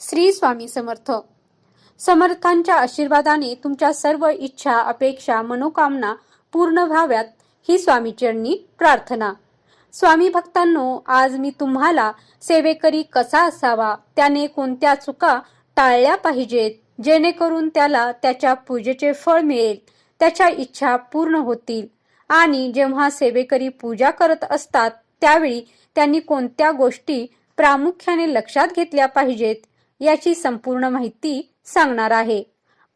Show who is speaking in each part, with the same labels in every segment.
Speaker 1: श्री स्वामी समर्थ. समर्थांच्या आशीर्वादाने तुमच्या सर्व इच्छा अपेक्षा मनोकामना पूर्ण व्हाव्यात ही स्वामीचरणी प्रार्थना. स्वामी भक्तांनो आज मी तुम्हाला सेवेकरी कसा असावा त्याने कोणत्या चुका टाळल्या पाहिजेत जेणेकरून त्याला त्याच्या पूजेचे फळ मिळेल त्याच्या इच्छा पूर्ण होतील. आणि जेव्हा सेवेकरी पूजा करत असतात त्यावेळी त्यांनी कोणत्या गोष्टी प्रामुख्याने लक्षात घेतल्या पाहिजेत याची संपूर्ण माहिती सांगणार आहे.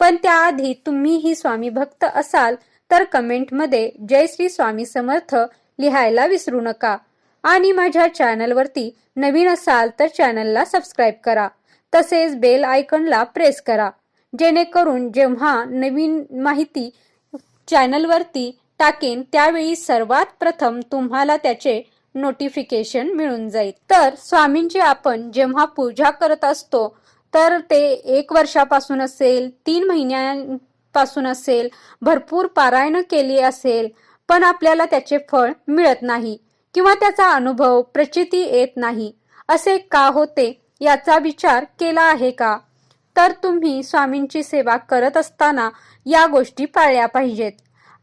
Speaker 1: पण त्याआधी तुम्ही ही स्वामी भक्त असाल तर कमेंटमध्ये जय श्री स्वामी समर्थ लिहायला विसरू नका. आणि माझ्या चॅनलवरती नवीन असाल तर चॅनलला सबस्क्राईब करा. तसेच बेल आयकॉनला प्रेस करा. जेणेकरून जेव्हा नवीन माहिती चॅनलवरती टाकेन त्यावेळी सर्वात प्रथम तुम्हाला त्याचे नोटिफिकेशन मिळून जाईल. तर स्वामींची आपण जेव्हा पूजा करत असतो तर ते एक वर्षापासून असेल तीन महिन्यांपासून असेल भरपूर पारायण केली असेल पण आपल्याला त्याचे फळ मिळत नाही किंवा त्याचा अनुभव प्रचिती येत नाही. असे का होते याचा विचार केला आहे का? तर तुम्ही स्वामींची सेवा करत असताना या गोष्टी पाळल्या पाहिजेत.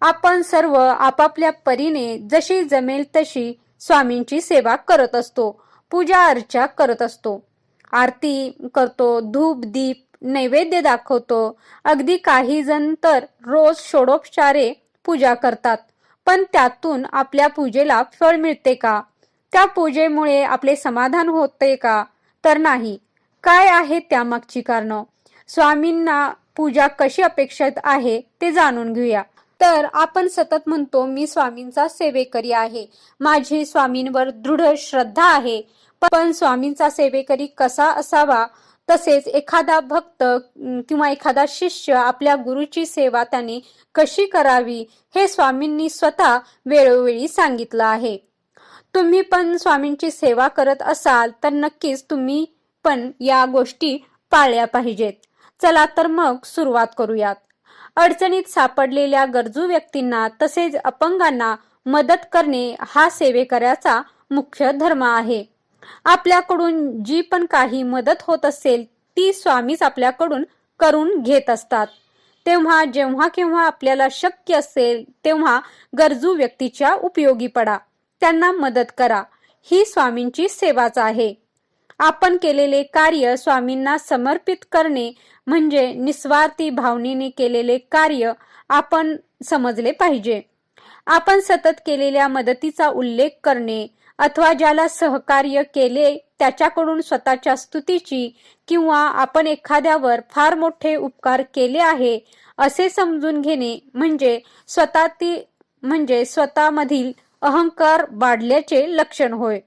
Speaker 1: आपण सर्व आपापल्या परीने जशी जमेल तशी स्वामींची सेवा करत असतो पूजा अर्चा करत असतो. आरती करतो धूप दीप नैवेद्य दाखवतो. अगदी काही जण तर रोज षोडोपचारे पूजा करतात. पण त्यातून आपल्या पूजेला फळ मिळते का? त्या पूजेमुळे आपले समाधान होते का? तर नाही. काय आहे त्यामागची कारण? स्वामींना पूजा कशी अपेक्षित आहे ते जाणून घेऊया. तर आपण सतत म्हणतो मी स्वामींचा सेवेकरी आहे. माझी स्वामींवर दृढ श्रद्धा आहे. पण स्वामींचा सेवेकरी कसा असावा? तसेच एखादा भक्त किंवा एखादा शिष्य आपल्या गुरुची सेवा त्याने कशी करावी हे स्वामींनी स्वतः वेळोवेळी सांगितलं आहे. तुम्ही पण स्वामींची सेवा करत असाल तर नक्कीच तुम्ही पण या गोष्टी पाळल्या पाहिजेत. चला तर मग सुरुवात करूयात. अडचणीत सापडलेल्या गरजू व्यक्तींना तसेच अपंगांना मदत करणे हा सेवेकऱ्याचा मुख्य धर्म आहे. आपल्याकडून जी पण काही मदत होत असेल ती स्वामीच आपल्याकडून करून घेत असतात. तेव्हा जेव्हा केव्हा आपल्याला शक्य असेल तेव्हा गरजू व्यक्तीच्या उपयोगी पडा. त्यांना मदत करा. ही स्वामींची सेवाच आहे. आपण केलेले कार्य स्वामींना समर्पित करणे म्हणजे निस्वार्थी भावनेने केलेले कार्य आपण समजले पाहिजे. आपण सतत केलेल्या मदतीचा उल्लेख करणे अथवा ज्याला सहकार्य केले त्याच्याकडून स्वतःच्या स्तुतीची किंवा आपण एखाद्यावर फार मोठे उपकार केले आहे असे समजून घेणे म्हणजे स्वतःती म्हणजे स्वतःमधील अहंकार वाढल्याचे लक्षण होय.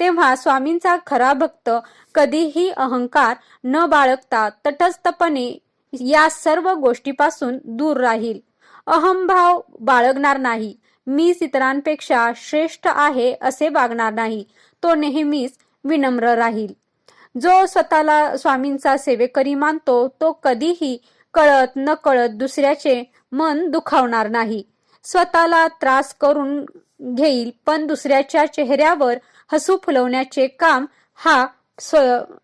Speaker 1: तेव्हा स्वामींचा खरा भक्त कधीही अहंकार न बाळगता तटस्थपणे या सर्व गोष्टीपासून दूर राहील. अहंभाव बाळगणार नाही. मी इतरांपेक्षा श्रेष्ठ आहे असे वागणार नाही. तो नेहमीच विनम्र राहील. जो स्वतःला स्वामींचा सेवेकरी मानतो तो कधीही कळत न कळत दुसऱ्याचे मन दुखावणार नाही. स्वतःला त्रास करून घेईल पण दुसऱ्याच्या चेहऱ्यावर हसू फुलवण्याचे काम हा स्व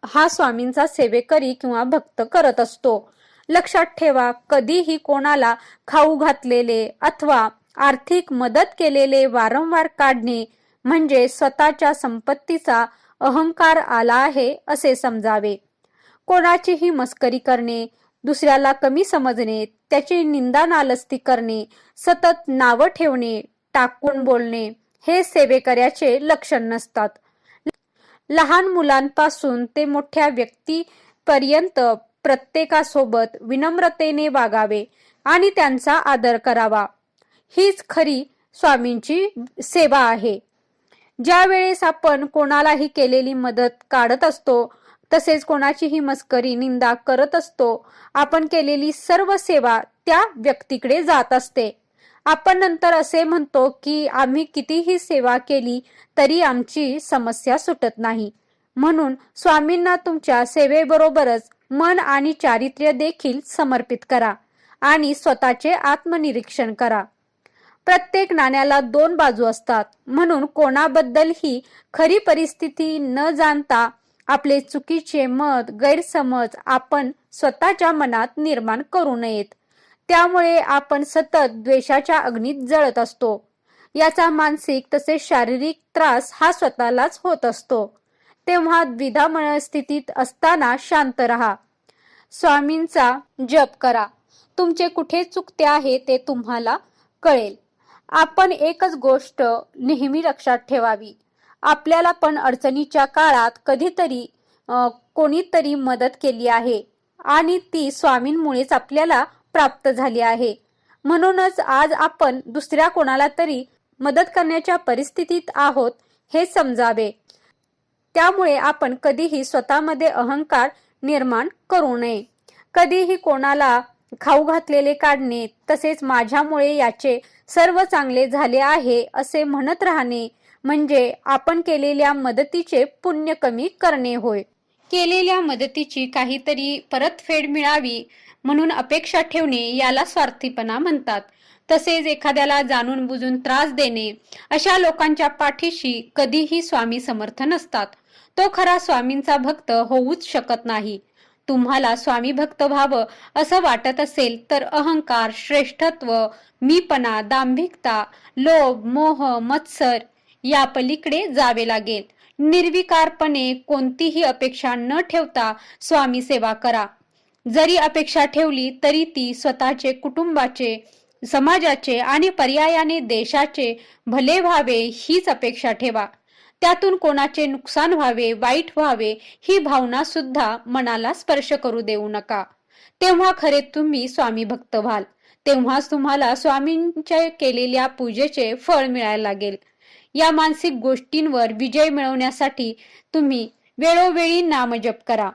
Speaker 1: हा स्वामींचा सेवेकरी किंवा भक्त करत असतो. लक्षात ठेवा कधीही कोणाला खाऊ घातलेले अथवा आर्थिक मदत केलेले वारंवार काढणे म्हणजे स्वतःच्या संपत्तीचा अहंकार आला आहे असे समजावे. कोणाचीही मस्करी करणे दुसऱ्याला कमी समजणे त्याची निंदा नालस्ती करणे सतत नावं ठेवणे टाकून बोलणे हे सेवेकऱ्याचे लक्षण नसतात. लहान मुलांपासून ते मोठ्या व्यक्तीपर्यंत प्रत्येकासोबत विनम्रतेने वागावे आणि त्यांचा आदर करावा. हीच खरी स्वामींची सेवा आहे. ज्या वेळेस आपण कोणालाही केलेली मदत काढत असतो तसेच कोणाचीही मस्करी निंदा करत असतो आपण केलेली सर्व सेवा त्या व्यक्तीकडे जात असते. आपण नंतर असे म्हणतो की आम्ही कितीही सेवा केली तरी आमची समस्या सुटत नाही. म्हणून स्वामींना तुमच्या सेवेबरोबरच मन आणि चारित्र्य देखील समर्पित करा आणि स्वतःचे आत्मनिरीक्षण करा. प्रत्येक नाण्याला दोन बाजू असतात. म्हणून कोणाबद्दल ही खरी परिस्थिती न जाणता आपले चुकीचे मत गैरसमज आपण स्वतःच्या मनात निर्माण करू नयेत. त्यामुळे आपण सतत द्वेषाच्या अग्नीत जळत असतो. याचा मानसिक तसेच शारीरिक त्रास हा स्वतःलाच होत असतो. तेव्हा द्विधा मनस्थितीत असताना शांत रहा. स्वामींचा जप करा. तुमचे कुठे चुकते आहे ते तुम्हाला कळेल. आपण एकच गोष्ट नेहमी लक्षात ठेवावी. आपल्याला पण अडचणीच्या काळात कधीतरी कोणीतरी मदत केली आहे. आणि ती स्वामींमुळेच आपल्याला प्राप्त झाली आहे. म्हणूनच आज आपण दुसऱ्या कोणाला तरी मदत करण्याच्या परिस्थितीत आहोत हे समजावे. त्यामुळे आपण कधीही स्वतःमध्ये अहंकार निर्माण करू नये. कधीही कोणाला खाऊ घातलेले काढणे तसेच माझ्यामुळे याचे सर्व चांगले झाले आहे असे म्हणत राहणे म्हणजे आपण केलेल्या मदतीचे पुण्य कमी करणे होय. केलेल्या मदतीची काहीतरी परतफेड मिळावी म्हणून अपेक्षा ठेवणे याला स्वार्थीपणा म्हणतात. तसेच एखाद्याला जाणून बुजून त्रास देणे अशा लोकांच्या पाठीशी कधीही स्वामी समर्थ नसतात. तो खरा स्वामींचा भक्त होऊच शकत नाही. तुम्हाला स्वामी भक्त व्हावं असं वाटत असेल तर अहंकार श्रेष्ठत्व मीपणा दांभिकता लोभ मोह मत्सर या पलीकडे जावे लागेल. निर्विकारपणे कोणतीही अपेक्षा न ठेवता स्वामी सेवा करा. जरी अपेक्षा ठेवली तरी ती स्वतःचे कुटुंबाचे समाजाचे आणि पर्यायाने देशाचे भले व्हावे हीच अपेक्षा ठेवा. त्यातून कोणाचे नुकसान व्हावे वाईट व्हावे ही भावना सुद्धा मनाला स्पर्श करू देऊ नका. तेव्हा खरे तुम्ही स्वामी भक्त व्हाल. तेव्हाच तुम्हाला स्वामींच्या केलेल्या पूजेचे फळ मिळायला लागेल. या मानसिक गोष्टींवर विजय मिळवण्यासाठी तुम्ही वेळोवेळी नामजप करा.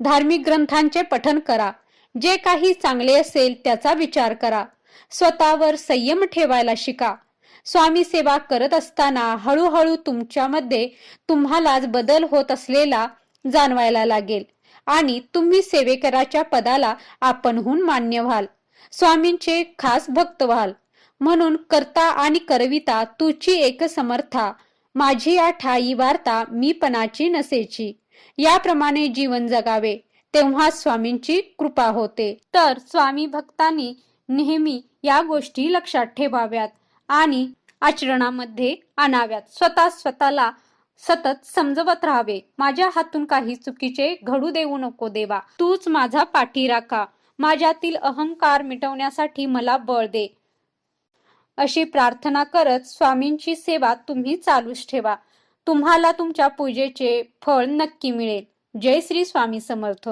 Speaker 1: धार्मिक ग्रंथांचे पठन करा. जे काही चांगले असेल त्याचा विचार करा. स्वतःवर संयम ठेवायला शिका. स्वामी सेवा करत असताना हळूहळू तुमच्यामध्ये तुम्हालाच बदल होत असलेला जाणवायला लागेल आणि तुम्ही सेवेकराच्या पदाला आपणहून मान्य व्हाल. स्वामींचे खास भक्त व्हाल. म्हणून करता आणि करविता तुची एक समर्था. माझी या ठाई वार्ता मीपणाची नसेची. याप्रमाणे जीवन जगावे तेव्हा स्वामींची कृपा होते. तर स्वामी भक्तांनी नेहमी या गोष्टी लक्षात ठेवाव्यात आणि आचरणामध्ये आणाव्यात. स्वतः स्वतःला सतत समजवत राहावे. माझ्या हातून काही चुकीचे घडू देऊ नको देवा. तूच माझा पाठी राखा. माझ्यातील अहंकार मिटवण्यासाठी मला बळ दे. अशी प्रार्थना करत स्वामींची सेवा तुम्ही चालूच ठेवा. तुम्हाला तुमच्या पूजेचे फळ नक्की मिळेल. जय श्री स्वामी समर्थ.